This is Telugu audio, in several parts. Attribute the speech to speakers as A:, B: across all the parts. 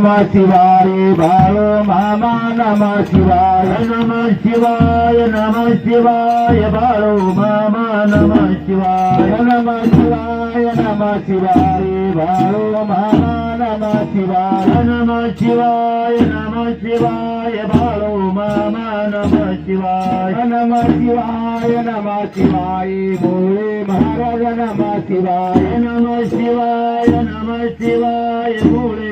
A: నమ శివాయ బాలో మామా నమ శివాయ నమ శివాయ నమ శివాయ బాలో మామా నమ శివాయ నమ శివాయ నమ శివాయ బాలో మామా నమ శివాయ నమ శివాయ నమ శివాయ బాలో మామా నమ శివాయ నమ శివాయ నమ శివాయ భోళే మహారాజ నమ శివాయ నమ శివాయ నమ శివాయ భోళే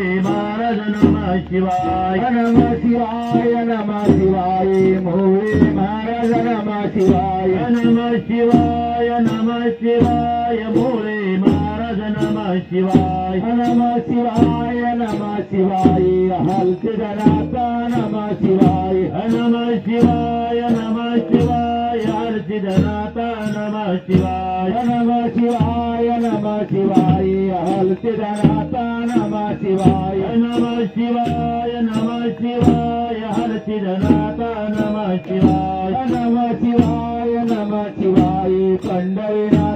A: మహారాజ నమ శివాయ నమ శివాయ నమ శివాయ భోళే మహారాజ నమ శివాయ నమ శివాయ నమ శివాయ భోళే మహారాజ నమ శివాయ నమ శివాయ నమ శివాయ హల్కి జనాత నమ శివాయ నమ శివాయ నమ శివాయ హల్కి జనాత నమ శివాయ నమ శివాయ నమ శివాయ హల్కి జనాత నమ శివాయ నమ శివాయ నమ శివాయ హల్కి జనాత నమ శివాయ నమ శివాయ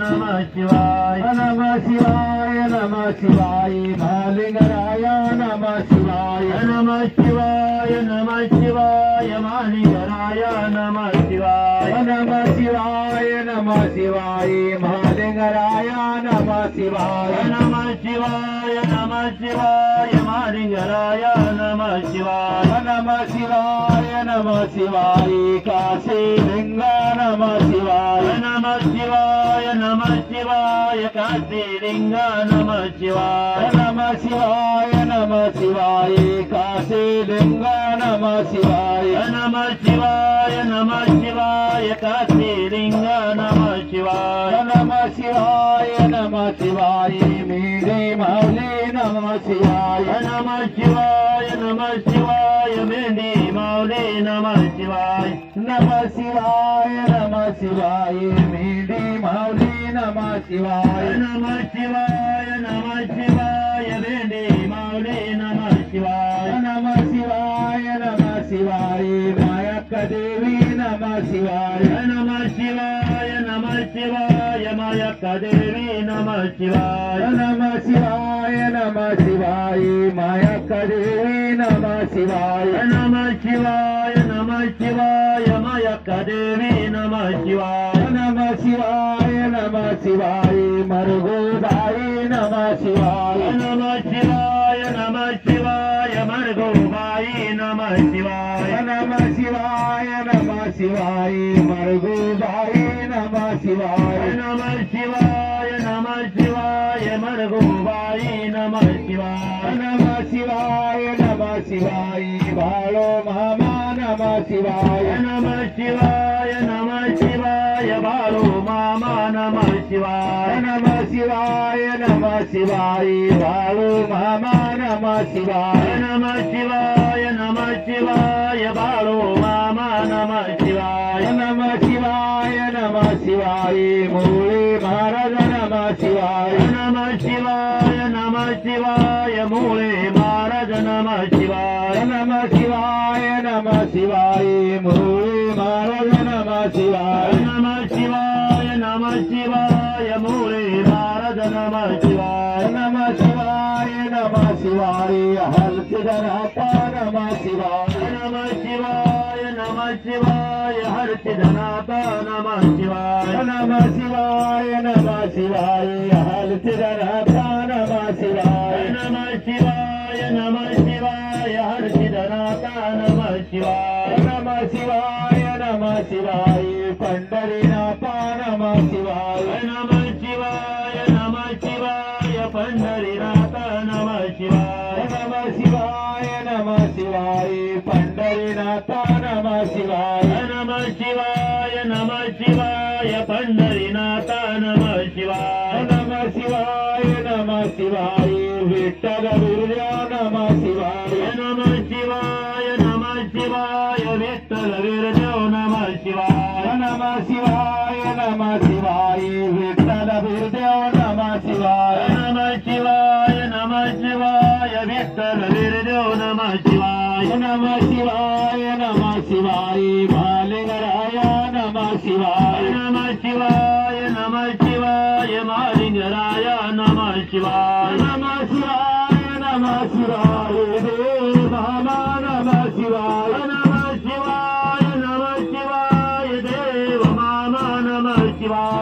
A: నమ శివాయ నమ శివాయ నమ శివాయ మాలింగరాయ నమ శివాయ నమ శివాయ నమ శివాయ మాలింగరాయ నమ శివాయ నమ శివాయ నమ శివాయ మాలింగరాయ నమ శివాయ నమ శివాయ నమ శివాయ మాలింగరాయ నమ శివాయ నమ శివాయ నమ శివాయ కాశీలింగ నమ శివాయ నమ శివాయ నమ శివాయ కాశీలింగ నమ శివాయ నమ శివాయ నమ శివాయ కాశీలింగ నమ శివాయ నమ శివాయ నమ శివాయ కాశీలింగ నమ శివాయ నమ శివాయ నమ శివాయ మీరే మౌలి నమ శివాయ నమ శివాయ నమ శివాయ మేండి మౌలే నమ శివాయ. నమ శివాయ నమ శివాయ మేండి మౌలే నమ శివాయ. నమ శివాయ నమ శివాయ మేండి మౌలే నమ శివాయ. నమ శివాయ నమ శివాయ మాయక్క దేవి నమ శివాయ. నమ శివాయ నమ శివాయ. మాయక్క దేవి నమ శివాయ. నమ శివాయ నమ శివాయ. మాయక్క దేవి నమ శివాయ. నమ శివాయ నమ శివాయ మాయక్క దేవి నమ శివాయ. నమ శివాయ నమ శివాయ. మరుగుదాయి నమ శివాయ. నమ శివాయ నమ శివాయ మరుగుబాయి నమ శివాయ. నమ శివాయ నమ శివాయ. శివాయ నమ శివాయ. శివాయ బాళో మామా నమ శివాయ నమ శివాయ నమ శివాయ బాళో మామా నమ శివాయ నమ శివాయ నమ శివాయ మూలి మహారాజ నమ శివాయ నమ శివాయ నమ శివాయ మూలి మహారాజ నమ శివాయ నమ శివాయ నమ శివాయ మూలి మహారాజ నమ శివాయ నమ శివాయ నమ శివాయ మూలి మహారాజ నమ నమ శివాయ శివాయ హల్సిధనాథ నమ శివాయ నమ శివాయ నమ శివాయ హర్షిధనాథ నమ శివాయ నమ శివాయ నమ శివాయ హర్షిధనాథ నమ మాతా నమ శివాయ నమ శివాయ నమ శివాయ పండరినాథ నమ శివాయ నమ శివాయ నమ శివాయ విట్టల విరుజా నమ శివాయ నమ శివాయ నమ శివాయ విట్టల విరుజో నమ శివాయ నమ శివాయ నమ శివాయ విట్టల విరుజో నమ శివాయ నమ శివాయ నమ శివాయ విట్టల విరుజో నమ శివాయ నమ శివాయ శివాయ బాలింగరాయ నమ శివాయ నమ శివాయ నమ శివాయ మాలింగరాయ నమ శివాయ నమ శివాయ నమ
B: శివాయ దేవ నమ శివాయ నమ శివాయ నమ శివాయ దేవ నమ శివాయ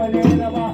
B: ಮನೆಯಲ್ಲವಾ